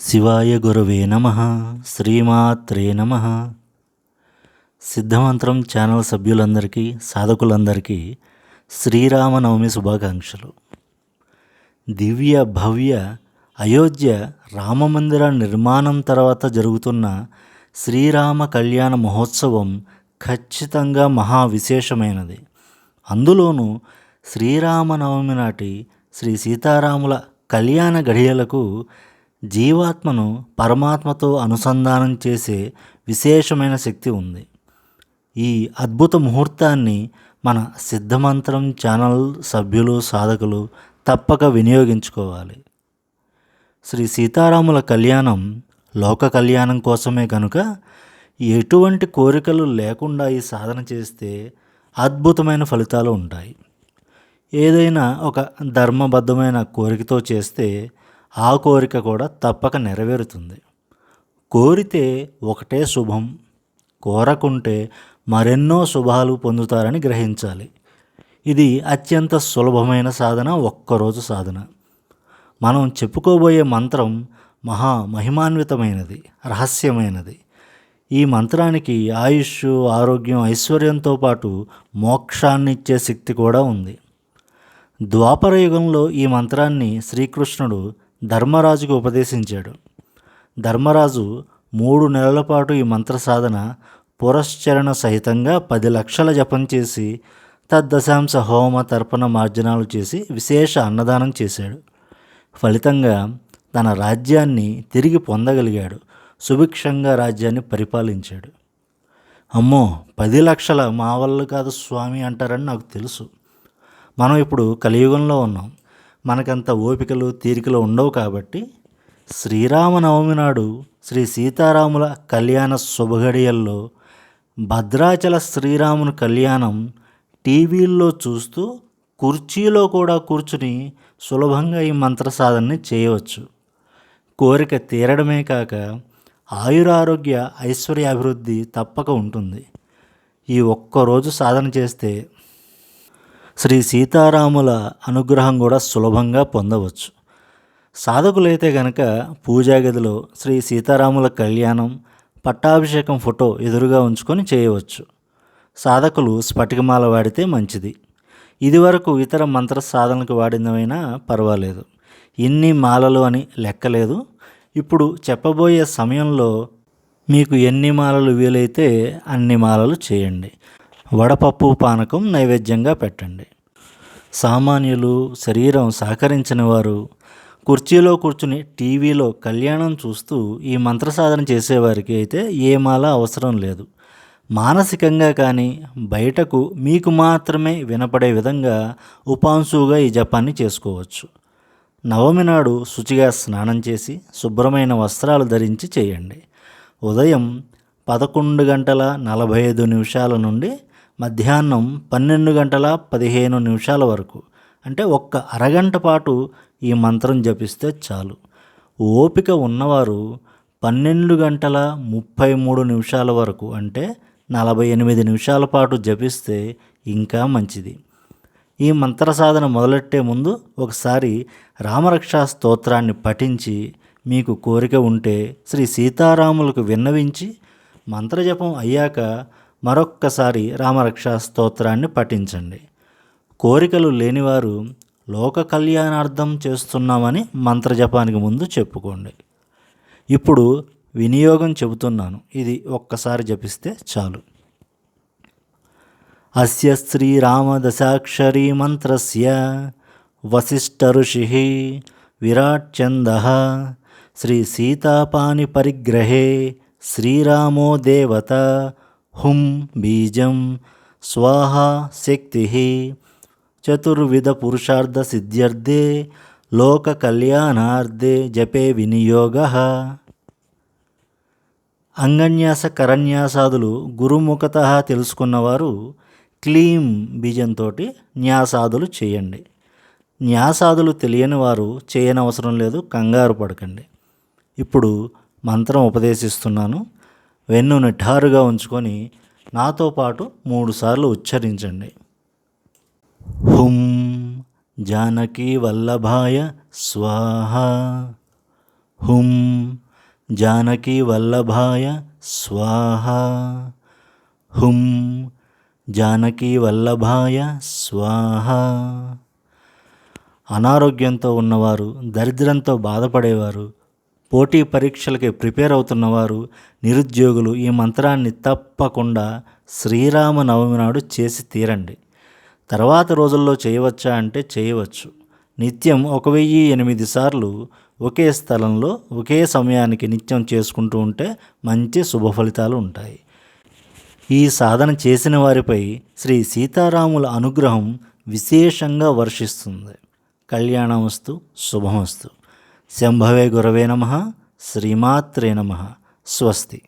శివాయ గురవే నమ శ్రీమాత్రే నమ. సిద్ధమంత్రం ఛానల్ సభ్యులందరికీ సాధకులందరికీ శ్రీరామనవమి శుభాకాంక్షలు. దివ్య భవ్య అయోధ్య రామమందిర నిర్మాణం తర్వాత జరుగుతున్న శ్రీరామ కళ్యాణ మహోత్సవం ఖచ్చితంగా మహా విశేషమైనది. అందులోనూ శ్రీరామనవమి నాటి శ్రీ సీతారాముల కళ్యాణ గడియలకు జీవాత్మను పరమాత్మతో అనుసంధానం చేసే విశేషమైన శక్తి ఉంది. ఈ అద్భుత ముహూర్తాన్ని మన సిద్ధమంత్రం ఛానల్ సభ్యులు సాధకులు తప్పక వినియోగించుకోవాలి. శ్రీ సీతారాముల కళ్యాణం లోక కళ్యాణం కోసమే కనుక ఎటువంటి కోరికలు లేకుండా ఈ సాధన చేస్తే అద్భుతమైన ఫలితాలు ఉంటాయి. ఏదైనా ఒక ధర్మబద్ధమైన కోరికతో చేస్తే ఆ కోరిక కూడా తప్పక నెరవేరుతుంది. కోరితే ఒకటే శుభం కోరకుంటే మరెన్నో శుభాలు పొందుతారని గ్రహించాలి. ఇది అత్యంత సులభమైన సాధన ఒక్కరోజు సాధన. మనం చెప్పుకోబోయే మంత్రం మహా మహిమాన్వితమైనది రహస్యమైనది. ఈ మంత్రానికి ఆయుష్ ఆరోగ్యం ఐశ్వర్యంతో పాటు మోక్షాన్ని ఇచ్చే శక్తి కూడా ఉంది. ద్వాపర యుగంలో ఈ మంత్రాన్ని శ్రీకృష్ణుడు ధర్మరాజుకు ఉపదేశించాడు. ధర్మరాజు మూడు నెలల పాటు ఈ మంత్ర సాధన పురశ్చరణ సహితంగా పది లక్షల జపం చేసి తద్దశాంశ హోమ తర్పణ మార్జనాలు చేసి విశేష అన్నదానం చేశాడు. ఫలితంగా తన రాజ్యాన్ని తిరిగి పొందగలిగాడు. సుభిక్షంగా రాజ్యాన్ని పరిపాలించాడు. అమ్మో పది లక్షల మా వల్ల కాదు స్వామి అంటారని నాకు తెలుసు. మనం ఇప్పుడు కలియుగంలో ఉన్నాం. మనకంత ఓపికలు తీరికలు ఉండవు కాబట్టి శ్రీరామనవమి నాడు శ్రీ సీతారాముల కళ్యాణ శుభగడియల్లో భద్రాచల శ్రీరాముని కళ్యాణం టీవీల్లో చూస్తూ కుర్చీలో కూడా కూర్చుని సులభంగా ఈ మంత్ర సాధనని చేయవచ్చు. కోరిక తీరడమే కాక ఆయురారోగ్య ఐశ్వర్యాభివృద్ధి తప్పక ఉంటుంది. ఈ ఒక్కరోజు సాధన చేస్తే శ్రీ సీతారాముల అనుగ్రహం కూడా సులభంగా పొందవచ్చు. సాధకులైతే గనక పూజా గదిలో శ్రీ సీతారాముల కళ్యాణం పట్టాభిషేకం ఫోటో ఎదురుగా ఉంచుకొని చేయవచ్చు. సాధకులు స్ఫటికమాల వాడితే మంచిది. ఇదివరకు ఇతర మంత్ర సాధనకు వాడినవైనా పర్వాలేదు. ఇన్ని మాలలు అని లెక్కలేదు. ఇప్పుడు చెప్పబోయే సమయంలో మీకు ఎన్ని మాలలు వీలైతే అన్ని మాలలు చేయండి. వడపప్పు పానకం నైవేద్యంగా పెట్టండి. సామాన్యులు శరీరం సహకరించని వారు కుర్చీలో కూర్చుని టీవీలో కళ్యాణం చూస్తూ ఈ మంత్ర సాధన చేసేవారికి అయితే ఏమాల అవసరం లేదు. మానసికంగా కానీ బయటకు మీకు మాత్రమే వినపడే విధంగా ఉపాంశువుగా ఈ జపాన్ని చేసుకోవచ్చు. నవమి నాడు శుచిగా స్నానం చేసి శుభ్రమైన వస్త్రాలు ధరించి చేయండి. ఉదయం పదకొండు గంటల నలభై ఐదు నిమిషాల నుండి మధ్యాహ్నం పన్నెండు గంటల పదిహేను నిమిషాల వరకు. అంటే ఒక్క అరగంట పాటు ఈ మంత్రం జపిస్తే చాలు. ఓపిక ఉన్నవారు పన్నెండు గంటల ముప్పై మూడు నిమిషాల వరకు అంటే నలభై ఎనిమిది నిమిషాల పాటు జపిస్తే ఇంకా మంచిది. ఈ మంత్ర సాధన మొదలెట్టే ముందు ఒకసారి రామరక్షా స్తోత్రాన్ని పఠించి మీకు కోరిక ఉంటే శ్రీ సీతారాములకు విన్నవించి మంత్రజపం అయ్యాక మరొక్కసారి రామరక్షా స్తోత్రాన్ని పఠించండి. కోరికలు లేనివారు లోక కళ్యాణార్థం చేస్తున్నామని మంత్రజపానికి ముందు చెప్పుకోండి. ఇప్పుడు వినియోగం చెబుతున్నాను. ఇది ఒక్కసారి జపిస్తే చాలు. అస్య శ్రీరామదశాక్షరీ మంత్రస్య వసిష్ఠఋషి విరాట్ చంద శ్రీ సీతాపాని పరిగ్రహే శ్రీరామో దేవత హుం బీజం స్వాహ శక్తి చతుర్విధ పురుషార్థ సిద్ధ్యర్థే లోక కళ్యాణార్థే జపే వినియోగ. అంగన్యాస కరన్యాసాదులు గురుముఖత తెలుసుకున్నవారు క్లీం బీజంతో న్యాసాదులు చేయండి. న్యాసాదులు తెలియని వారు చేయనవసరం లేదు కంగారు పడకండి. ఇప్పుడు మంత్రం ఉపదేశిస్తున్నాను. వెన్ను నిఠారుగా ఉంచుకొని నాతో పాటు మూడుసార్లు ఉచ్చరించండి. హుం జానకీ వల్లభాయ స్వాహ. హుం జానకీ వల్లభాయ స్వాహ. హుం జానకీ వల్లభాయ స్వాహ. అనారోగ్యంతో ఉన్నవారు దరిద్రంతో బాధపడేవారు పోటీ పరీక్షలకి ప్రిపేర్ అవుతున్నవారు నిరుద్యోగులు ఈ మంత్రాన్ని తప్పకుండా శ్రీరామ నవమి నాడు చేసి తీరండి. తర్వాత రోజుల్లో చేయవచ్చా అంటే చేయవచ్చు. నిత్యం ఒక వెయ్యి ఎనిమిది సార్లు ఒకే స్థలంలో ఒకే సమయానికి నిత్యం చేసుకుంటూ ఉంటే మంచి శుభ ఫలితాలు ఉంటాయి. ఈ సాధన చేసిన వారిపై శ్రీ సీతారాముల అనుగ్రహం విశేషంగా వర్షిస్తుంది. కళ్యాణమస్తు శుభమస్తు. శంభవే గురవే నమ. శ్రీమాత్రే నమ. స్వస్తి.